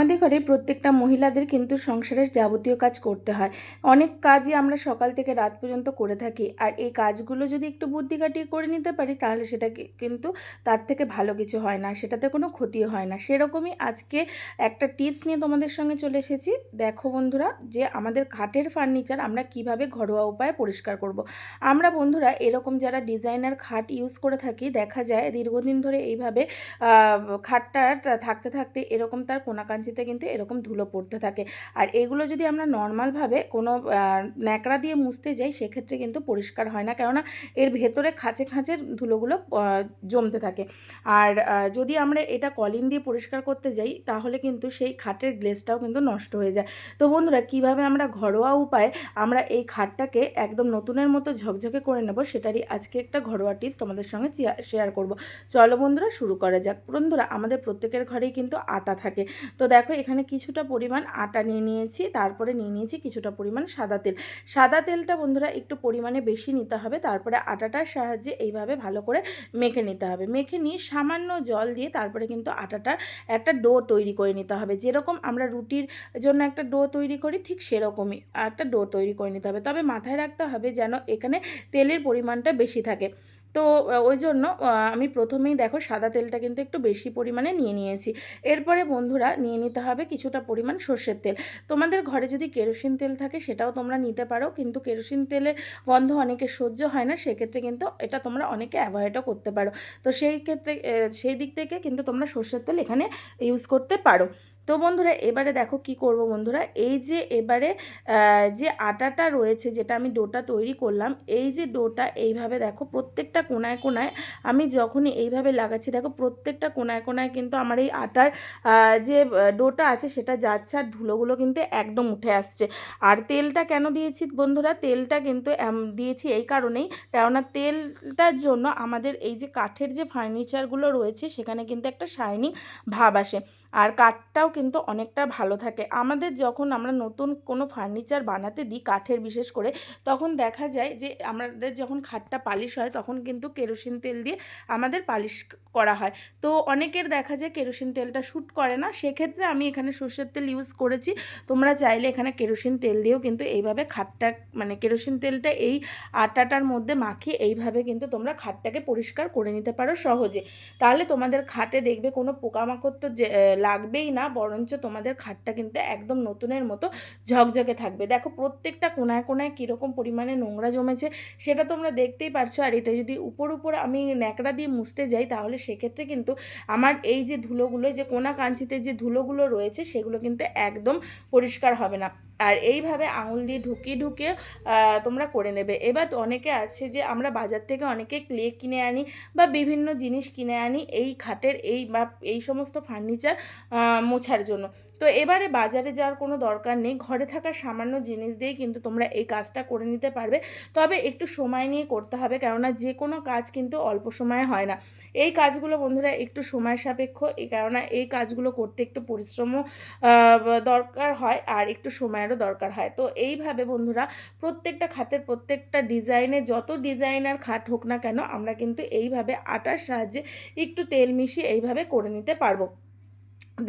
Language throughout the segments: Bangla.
আমাদের ঘরে প্রত্যেকটা মহিলাদের কিন্তু সংসারের যাবতীয় কাজ করতে হয়। অনেক কাজই আমরা সকাল থেকে রাত পর্যন্ত করে থাকি। আর এই কাজগুলো যদি একটু বুদ্ধি কাটিয়ে করে নিতে পারি, তাহলে সেটা কিন্তু তার থেকে ভালো কিছু হয় না, সেটাতে কোনো ক্ষতিও হয় না। সেরকমই আজকে একটা টিপস নিয়ে তোমাদের সঙ্গে চলে এসেছি। দেখো বন্ধুরা, যে আমাদের খাটের ফার্নিচার আমরা কীভাবে ঘরোয়া উপায়ে পরিষ্কার করব। আমরা বন্ধুরা, এরকম যারা ডিজাইনার খাট ইউজ করে থাকি, দেখা যায় দীর্ঘদিন ধরে এইভাবে খাটটা থাকতে থাকতে এরকম তার কোনাকাঞ্চিতে কিন্তু এরকম ধুলো পড়তে থাকে। আর এগুলো যদি আমরা নর্মালভাবে কোনো ন্যাকড়া দিয়ে মুছতে যাই, সেক্ষেত্রে কিন্তু পরিষ্কার হয় না। কেননা এর ভেতরে খাঁচে খাঁচে ধুলোগুলো জমতে থাকে। আর যদি আমরা এটা কলিন দিয়ে পরিষ্কার করতে যাই, তাহলে কিন্তু সেই খাটের গ্লেসটাও কিন্তু নষ্ট হয়ে যায়। তো বন্ধুরা, কীভাবে আমরা ঘরোয়া উপায়ে আমরা এই খাটটাকে একদম নতুনের মতো ঝকঝকে করে নেব, সেটারই আজকে একটা ঘরোয়া টিপস তোমাদের সঙ্গে শেয়ার করব। চলো বন্ধুরা, শুরু করা যাক। বন্ধুরা, আমাদের প্রত্যেকের ঘরেই কিন্তু আটা থাকে। তো দেখো এখানে কিছুটা পরিমাণ আটা নিয়ে নিয়েছি, তারপরে নিয়ে নিয়েছি কিছুটা পরিমাণ সাদা তেল। সাদা তেলটা বন্ধুরা একটু পরিমাণে বেশি নিতে হবে, তারপরে আটাটার সাহায্যে এইভাবে ভালো করে মেখে নিতে হবে। মেখে নিয়ে সামান্য জল দিয়ে তারপরে কিন্তু আটাটার একটা ডো তৈরি করে নিতে হবে। যেরকম আমরা রুটির জন্য একটা ডো তৈরি করি, ঠিক সেরকমই একটা ডো তৈরি করে নিতে হবে। তবে মাথায় রাখতে হবে যেন এখানে তেলের পরিমাণটা বেশি থাকে। তো ওই জন্য আমি প্রথমেই দেখো সাদা তেলটা কিন্তু একটু বেশি পরিমাণে নিয়ে নিয়েছি। এরপরে বন্ধুরা নিয়ে নিতে হবে কিছুটা পরিমাণ সর্ষের তেল। তোমাদের ঘরে যদি কেরোসিন তেল থাকে সেটাও তোমরা নিতে পারো, কিন্তু কেরোসিন তেলের গন্ধ অনেকে সহ্য হয় না, সেক্ষেত্রে কিন্তু এটা তোমরা অনেকে অ্যাভয়েডও করতে পারো। তো সেই ক্ষেত্রে সেই দিক থেকে কিন্তু তোমরা সর্ষের তেল এখানে ইউজ করতে পারো। তো বন্ধুরা, এবারে দেখো কি করব বন্ধুরা? এই যে এবারে যে আটাটা রয়েছে, যেটা আমি ডোটা তৈরি করলাম, এই যে ডোটা এইভাবে দেখো প্রত্যেকটা কোনায় কোনায় আমি যখনই এইভাবে লাগাচ্ছি, দেখো প্রত্যেকটা কোনায় কোনায় কিন্তু আমার এই আটার যে ডোটা আছে সেটা যাচ্ছে আর ধুলোগুলো কিন্তু একদম উঠে আসছে। আর তেলটা কেন দিয়েছি বন্ধুরা? তেলটা কিন্তু দিয়েছি এই কারণেই, কেননা তেলটার জন্য আমাদের এই যে কাঠের যে ফার্নিচারগুলো রয়েছে, সেখানে কিন্তু একটা শাইনিং ভাব আসে। আর কাঠটাও কিন্তু অনেকটা ভালো থাকে। আমাদের যখন আমরা নতুন কোনো ফার্নিচার বানাতে দিই কাঠের বিশেষ করে, তখন দেখা যায় যে আমাদের যখন খাটটা পালিশ হয় তখন কিন্তু কেরোসিন তেল দিয়ে আমাদের পালিশ করা হয়। তো অনেকের দেখা যায় কেরোসিন তেলটা শ্যুট করে না। সেক্ষেত্রে আমি এখানে সর্ষের তেল ইউজ করেছি। তোমরা চাইলে এখানে কেরোসিন তেল দিয়েও কিন্তু এইভাবে খাটটা মানে কেরোসিন তেলটা এই আটাটার মধ্যে মাখিয়ে এইভাবে কিন্তু তোমরা খাটটাকে পরিষ্কার করে নিতে পারো সহজে। তাহলে তোমাদের খাটে দেখবে কোনো পোকামাকড় তো লাগবেই না। বরঞ্চ তোমাদের খাটটা কিন্তু একদম নতুনের মতো ঝকঝকে থাকবে। দেখো প্রত্যেকটা কোনায় কোনায় কীরকম পরিমাণে নোংরা জমেছে, সেটা তোমরা দেখতেই পারছ। আর এটা যদি উপর উপর আমি ন্যাকড়া দিয়ে মুছতে যাই, তাহলে সেক্ষেত্রে কিন্তু আমার এই যে ধুলোগুলো যে কোনা কাঞ্চিতে যে ধুলোগুলো রয়েছে, সেগুলো কিন্তু একদম পরিষ্কার হবে না। আর এইভাবে আঙুল দিয়ে ঢুকিয়ে ঢুকিয়ে তোমরা করে নেবে। এবার অনেকে আছে যে আমরা বাজার থেকে অনেকে ক্লে কিনে আনি বা বিভিন্ন জিনিস কিনে আনি, এই খাটের এই বা এই সমস্ত ফার্নিচার মোছার জন্য। তো এবারে বাজারে যাওয়ার কোনো দরকার নেই। ঘরে থাকা সামান্য জিনিস দিয়েই কিন্তু তোমরা এই কাজটা করে নিতে পারবে। তবে একটু সময় নিয়ে করতে হবে, কেননা যে কোনো কাজ কিন্তু অল্প সময়ে হয় না। এই কাজগুলো বন্ধুরা একটু সময় সাপেক্ষ এই কেননা এই কাজগুলো করতে একটু পরিশ্রমও দরকার হয় আর একটু সময়েরও দরকার হয়। তো এইভাবে বন্ধুরা প্রত্যেকটা খাতের প্রত্যেকটা ডিজাইনে যত ডিজাইনার খাট হোক না কেন, আমরা কিন্তু এইভাবে আটার সাহায্যে একটু তেল মিশিয়ে এইভাবে করে নিতে পারব।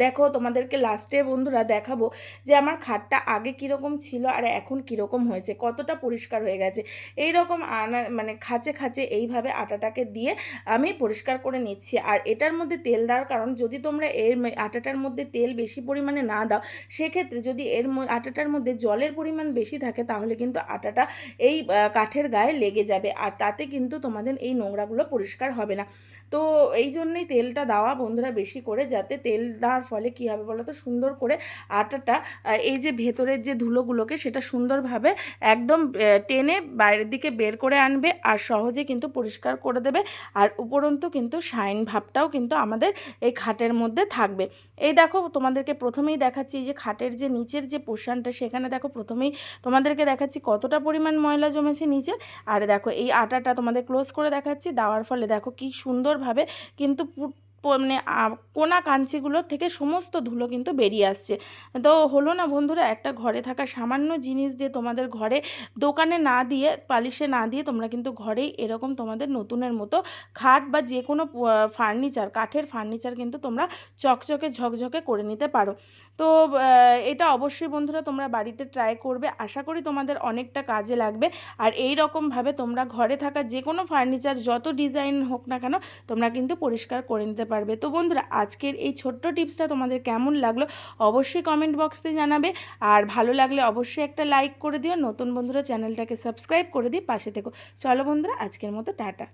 দেখো তোমাদেরকে লাস্টে বন্ধুরা দেখাবো যে আমার খাটটা আগে কীরকম ছিল আর এখন কীরকম হয়েছে, কতটা পরিষ্কার হয়ে গেছে। এই রকম আনা মানে খাঁচে খাঁচে এইভাবে আটাটাকে দিয়ে আমি পরিষ্কার করে নিচ্ছি। আর এটার মধ্যে তেল দেওয়ার কারণ, যদি তোমরা এর আটাটার মধ্যে তেল বেশি পরিমাণে না দাও, সেক্ষেত্রে যদি এর আটাটার মধ্যে জলের পরিমাণ বেশি থাকে, তাহলে কিন্তু আটাটা এই কাঠের গায়ে লেগে যাবে। আর তাতে কিন্তু তোমাদের এই নোংরাগুলো পরিষ্কার হবে না। তো এই জন্যই তেলটা দেওয়া বন্ধুরা বেশি করে, যাতে তেল দেওয়ার ফলে কী হবে বলো তো সুন্দর করে আটাটা এই যে ভেতরের যে ধুলোগুলোকে সেটা সুন্দরভাবে একদম টেনে বাইরের দিকে বের করে আনবে আর সহজে কিন্তু পরিষ্কার করে দেবে আর উপরন্তু কিন্তু শাইন ভাবটাও কিন্তু আমাদের এই খাটের মধ্যে থাকবে। এই দেখো তোমাদেরকে প্রথমেই দেখাচ্ছি যে খাটের যে নিচের যে পোর্শনটা সেখানে দেখো প্রথমেই তোমাদেরকে দেখাচ্ছি কতটা পরিমাণ ময়লা জমেছে নিচে। আর দেখো এই আটাটা তোমাদের ক্লোজ করে দেখাচ্ছি, দেওয়ার ফলে দেখো কি সুন্দরভাবে কিন্তু মানে কোনা কাঞ্চিগুলোর থেকে সমস্ত ধুলো কিন্তু বেরিয়ে আসছে। তো হলো না বন্ধুরা, একটা ঘরে থাকা সামান্য জিনিস দিয়ে তোমাদের ঘরে দোকানে না দিয়ে, পালিশে না দিয়ে তোমরা কিন্তু ঘরেই এরকম তোমাদের নতুনের মতো খাট বা যে কোনো ফার্নিচার, কাঠের ফার্নিচার কিন্তু তোমরা চকচকে ঝকঝকে করে নিতে পারো। তো এটা অবশ্যই বন্ধুরা তোমরা বাড়িতে ট্রাই করবে। আশা করি তোমাদের অনেকটা কাজে লাগবে। আর এই রকমভাবে তোমরা ঘরে থাকা যে কোনো ফার্নিচার যত ডিজাইন হোক না কেন, তোমরা কিন্তু পরিষ্কার করে নিতে পারবে। তো বন্ধুরা, আজকের এই ছোট্ট টিপসটা তোমাদের কেমন লাগল অবশ্যই কমেন্ট বক্সে জানাবে। আর ভালো লাগলে অবশ্যই একটা লাইক করে দিও। নতুন বন্ধুরা চ্যানেলটাকে সাবস্ক্রাইব করে দিই পাশে থেকো। চলো বন্ধুরা, আজকের মতো টাটা।